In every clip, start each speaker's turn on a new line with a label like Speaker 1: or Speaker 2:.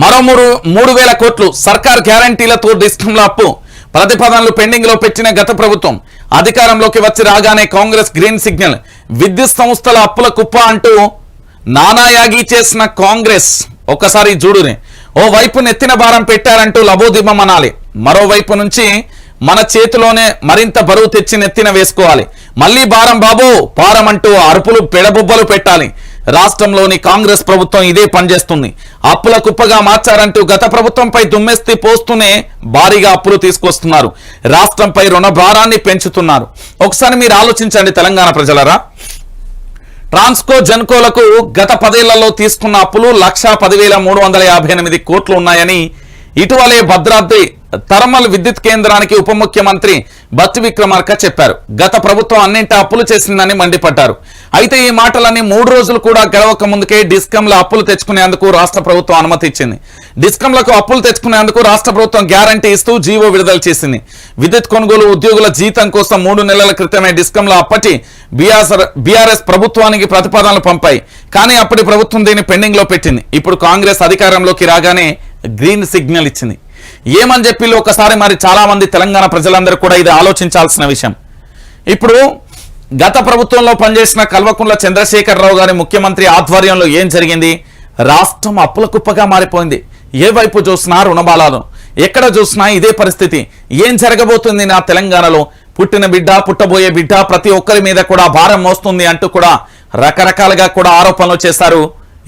Speaker 1: మరో మూడు మూడు వేల కోట్లు సర్కార్ గ్యారంటీలతో డిస్కంల అప్పు. ప్రతిపాదనలు పెండింగ్లో పెట్టిన గత ప్రభుత్వం. అధికారంలోకి వచ్చి రాగానే కాంగ్రెస్ గ్రీన్ సిగ్నల్. విద్యుత్ సంస్థల అప్పుల కుప్ప అంటూ నానాయాగి చేసిన కాంగ్రెస్. ఒక్కసారి చూడుని ఓ వైపు నెత్తిన భారం పెట్టారంటూ లబోదిబం అనాలి మరోవైపు నుంచి మన చేతిలోనే మరింత బరువు తెచ్చి నెత్తిన వేసుకోవాలి. మళ్ళీ భారం బాబు భారం అంటూ అరుపులు పెడబుబ్బలు పెట్టాలి. రాష్ట్రంలోని కాంగ్రెస్ ప్రభుత్వం ఇదే పనిచేస్తుంది. అప్పుల కుప్పగా మార్చారంటూ గత ప్రభుత్వంపై దుమ్మెస్తి పోస్తూనే భారీగా అప్పులు తీసుకొస్తున్నారు. రాష్ట్రంపై రుణ భారాన్ని పెంచుతున్నారు. ఒకసారి మీరు ఆలోచించండి తెలంగాణ ప్రజలరా. ట్రాన్స్కో జన్కోలకు గత పదేళ్ళలో తీసుకున్న అప్పులు లక్ష పదివేల మూడు వందల యాభై ఎనిమిది కోట్లు ఉన్నాయని ఇటీవలే భద్రాద్రి థర్మల్ విద్యుత్ కేంద్రానికి ఉప ముఖ్యమంత్రి బత్తి విక్రమార్క చెప్పారు. గత ప్రభుత్వం అన్నింటి అప్పులు చేసిందని మండిపడ్డారు. అయితే ఈ మాటలన్నీ మూడు రోజులు కూడా గడవక ముందుకే డిస్కంల అప్పులు తెచ్చుకునేందుకు రాష్ట్ర ప్రభుత్వం అనుమతి ఇచ్చింది. డిస్కంలకు అప్పులు తెచ్చుకునేందుకు రాష్ట్ర ప్రభుత్వం గ్యారంటీ ఇస్తూ జీవో విడుదల చేసింది. విద్యుత్ కొనుగోలు ఉద్యోగుల జీతం కోసం మూడు నెలల క్రితమే డిస్కంల అప్పటి బీఆర్ఎస్ ప్రభుత్వానికి ప్రతిపాదనలు పంపాయి. కానీ అప్పటి ప్రభుత్వం దీన్ని పెండింగ్లో పెట్టింది. ఇప్పుడు కాంగ్రెస్ అధికారంలోకి రాగానే గ్రీన్ సిగ్నల్ ఇచ్చింది. ఏమని చెప్పి ఒకసారి మరి చాలా మంది తెలంగాణ ప్రజలందరూ కూడా ఇది ఆలోచించాల్సిన విషయం. ఇప్పుడు గత ప్రభుత్వంలో పనిచేసిన కల్వకుంట్ల చంద్రశేఖరరావు గారి ముఖ్యమంత్రి ఆధ్వర్యంలో ఏం జరిగింది? రాష్ట్రం అప్పుల కుప్పగా మారిపోయింది. ఏ వైపు చూసినా రుణబాలాలు ఎక్కడ చూసినా ఇదే పరిస్థితి. ఏం జరగబోతుంది నా తెలంగాణలో? పుట్టిన బిడ్డ పుట్టబోయే బిడ్డ ప్రతి ఒక్కరి మీద కూడా భారం మోస్తుంది అంటూ కూడా రకరకాలుగా కూడా ఆరోపణలు చేశారు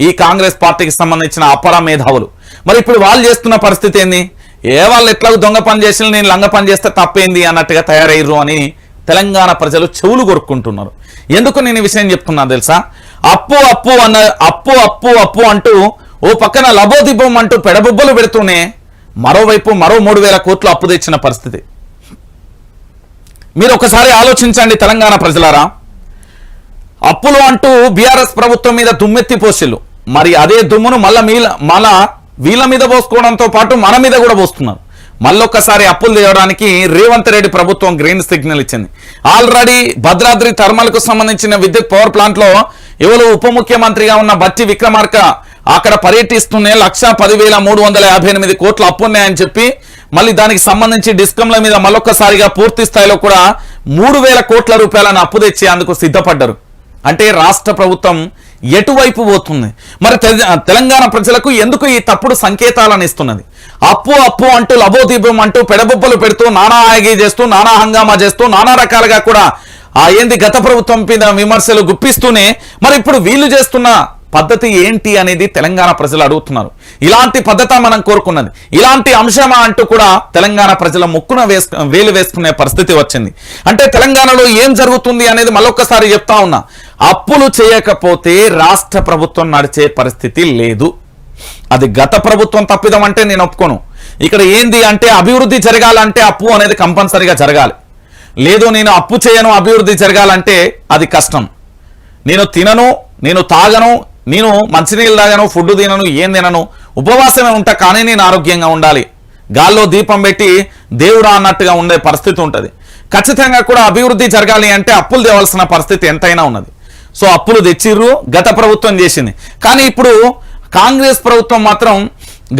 Speaker 1: ఈ కాంగ్రెస్ పార్టీకి సంబంధించిన అపర మేధావులు. మరి ఇప్పుడు వాళ్ళు చేస్తున్న పరిస్థితి ఏంది? ఏ వాళ్ళు ఎట్లా దొంగ పని చేసిన నేను లంగ పని చేస్తే తప్పేంది అన్నట్టుగా తయారయ్యారు అని తెలంగాణ ప్రజలు చెవులు కొరుక్కుంటున్నారు. ఎందుకు నేను ఈ విషయం చెప్తున్నా తెలుసా? అప్పు అప్పు అన్న అప్పు అప్పు అప్పు అంటూ ఓ పక్కన లబోదిబం అంటూ పెడబుబ్బలు పెడుతూనే మరోవైపు మరో మూడు వేల కోట్లు అప్పు తెచ్చిన పరిస్థితి. మీరు ఒకసారి ఆలోచించండి తెలంగాణ ప్రజలారా. అప్పులు అంటూ బీఆర్ఎస్ ప్రభుత్వం మీద దుమ్మెత్తి పోసిల్లు. మరి అదే దుమ్మును మళ్ళా మీ మళ్ళా వీళ్ళ మీద పోసుకోవడంతో పాటు మన మీద కూడా పోస్తున్నారు. మళ్ళొక్కసారి అప్పులు తీయడానికి రేవంత్ రెడ్డి ప్రభుత్వం గ్రీన్ సిగ్నల్ ఇచ్చింది. ఆల్రెడీ భద్రాద్రి థర్మల్కు సంబంధించిన విద్యుత్ పవర్ ప్లాంట్లో ఎవరు ఉప ముఖ్యమంత్రిగా ఉన్న బట్టి విక్రమార్క అక్కడ పర్యటిస్తూనే లక్ష పదివేల మూడు వందల యాభై ఎనిమిది కోట్లు అప్పున్నాయని చెప్పి మళ్ళీ దానికి సంబంధించి డిస్కంల మీద మళ్ళొక్కసారిగా పూర్తి స్థాయిలో కూడా మూడు వేల కోట్ల రూపాయలను అప్పు తెచ్చి అందుకు సిద్ధపడ్డారు. అంటే రాష్ట్ర ప్రభుత్వం ఎటువైపు పోతుంది? మరి తెల- తెలంగాణ ప్రజలకు ఎందుకు ఈ తప్పుడు సంకేతాలను ఇస్తున్నది? అప్పు అప్పు అంటూ లబోదీపం అంటూ పెడబొబ్బలు పెడుతూ నానా ఆగి చేస్తూ నానా హంగామా చేస్తూ నానా రకాలుగా కూడా ఆ ఏంది గత ప్రభుత్వం మీద విమర్శలు గుప్పిస్తూనే మరి ఇప్పుడు వీళ్ళు చేస్తున్న పద్ధతి ఏంటి అనేది తెలంగాణ ప్రజలు అడుగుతున్నారు. ఇలాంటి పద్ధత మనం కోరుకున్నది. ఇలాంటి అంశమా అంటూ కూడా తెలంగాణ ప్రజల ముక్కున వేసుకు వేలు వేసుకునే పరిస్థితి వచ్చింది. అంటే తెలంగాణలో ఏం జరుగుతుంది అనేది మళ్ళొక్కసారి చెప్తా ఉన్నా. అప్పులు చేయకపోతే రాష్ట్ర ప్రభుత్వం నడిచే పరిస్థితి లేదు. అది గత ప్రభుత్వం తప్పిదం అంటే నేను ఒప్పుకోను. ఇక్కడ ఏంది అంటే అభివృద్ధి జరగాలంటే అప్పు అనేది కంపల్సరిగా జరగాలి. లేదు నేను అప్పు చేయను అభివృద్ధి జరగాలంటే అది కష్టం. నేను తినను నేను తాగను నేను మంచినీళ్ళు తాగను ఫుడ్ తినను ఏం తినను. ఉపవాసమే ఉంటా కానీ నేను ఆరోగ్యంగా ఉండాలి. గాల్లో దీపం పెట్టి దేవుడా అన్నట్టుగా ఉండే పరిస్థితి ఉంటుంది. ఖచ్చితంగా కూడా అభివృద్ధి జరగాలి అంటే అప్పులు తేవాల్సిన పరిస్థితి ఎంతైనా ఉన్నది. సో అప్పులు తెచ్చిర్రు గత ప్రభుత్వం చేసింది. కానీ ఇప్పుడు కాంగ్రెస్ ప్రభుత్వం మాత్రం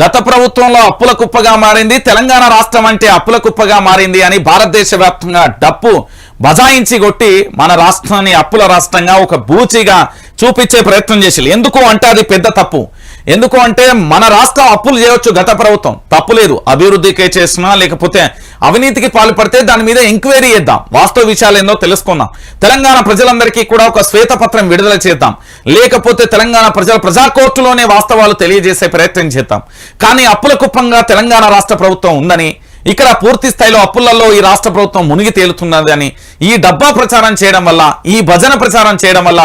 Speaker 1: గత ప్రభుత్వంలో అప్పుల కుప్పగా మారింది తెలంగాణ రాష్ట్రం అంటే అప్పుల కుప్పగా మారింది అని భారతదేశ వ్యాప్తంగా డప్పు బజాయించి కొట్టి మన రాష్ట్రాన్ని అప్పుల రాష్ట్రంగా ఒక బూచిగా చూపించే ప్రయత్నం చేసి ఎందుకు అంటే అది పెద్ద తప్పు. ఎందుకు అంటే మన రాష్ట్రం అప్పులు చేయవచ్చు గత ప్రభుత్వం. తప్పు లేదు. అభివృద్ధికే చేసినా లేకపోతే అవినీతికి పాల్పడితే దాని మీద ఎంక్వైరీ చేద్దాం. వాస్తవ విషయాలు ఏందో తెలుసుకుందాం. తెలంగాణ ప్రజలందరికీ కూడా ఒక శ్వేతపత్రం విడుదల చేద్దాం. లేకపోతే తెలంగాణ ప్రజల ప్రజా కోర్టులోనే వాస్తవాలు తెలియజేసే ప్రయత్నం చేద్దాం. కానీ అప్పుల కుప్పంగా తెలంగాణ రాష్ట్ర ప్రభుత్వం ఉందని ఇక్కడ పూర్తి స్థాయిలో అప్పులలో ఈ రాష్ట్ర ప్రభుత్వం మునిగి తేలుతున్నది అని ఈ డబ్బా ప్రచారం చేయడం వల్ల ఈ భజన ప్రచారం చేయడం వల్ల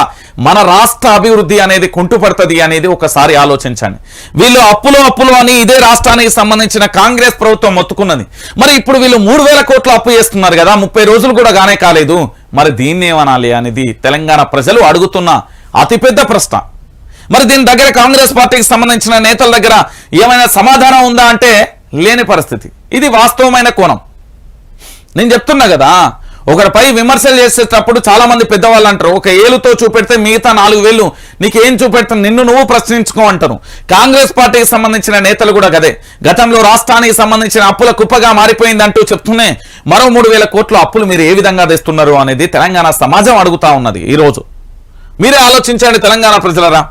Speaker 1: మన రాష్ట్ర అభివృద్ధి అనేది కుంటుపడుతుంది అనేది ఒకసారి ఆలోచించండి. వీళ్ళు అప్పులు అప్పులు అని ఇదే రాష్ట్రానికి సంబంధించిన కాంగ్రెస్ ప్రభుత్వం మొత్తుకున్నది. మరి ఇప్పుడు వీళ్ళు మూడు వేల కోట్ల అప్పు చేస్తున్నారు కదా ముప్పై రోజులు కూడా గానే కాలేదు. మరి దీన్ని ఏమనాలి అనేది తెలంగాణ ప్రజలు అడుగుతున్న అతిపెద్ద ప్రశ్న. మరి దీని దగ్గర కాంగ్రెస్ పార్టీకి సంబంధించిన నేతల దగ్గర ఏమైనా సమాధానం ఉందా అంటే లేని పరిస్థితి. ఇది వాస్తవమైన కోణం. నేను చెప్తున్నా కదా ఒకరిపై విమర్శలు చేసేటప్పుడు చాలా మంది పెద్దవాళ్ళు అంటారు ఒక ఏలుతో చూపెడితే మిగతా నాలుగు వేలు నీకు ఏం నిన్ను నువ్వు ప్రశ్నించుకో అంటారు. కాంగ్రెస్ పార్టీకి సంబంధించిన నేతలు కూడా గదే. గతంలో రాష్ట్రానికి సంబంధించిన అప్పుల కుప్పగా మారిపోయిందంటూ చెప్తూనే మరో మూడు వేల కోట్ల అప్పులు మీరు ఏ విధంగా తెస్తున్నారు అనేది తెలంగాణ సమాజం అడుగుతా ఉన్నది ఈ రోజు మీరే ఆలోచించండి తెలంగాణ ప్రజలరా.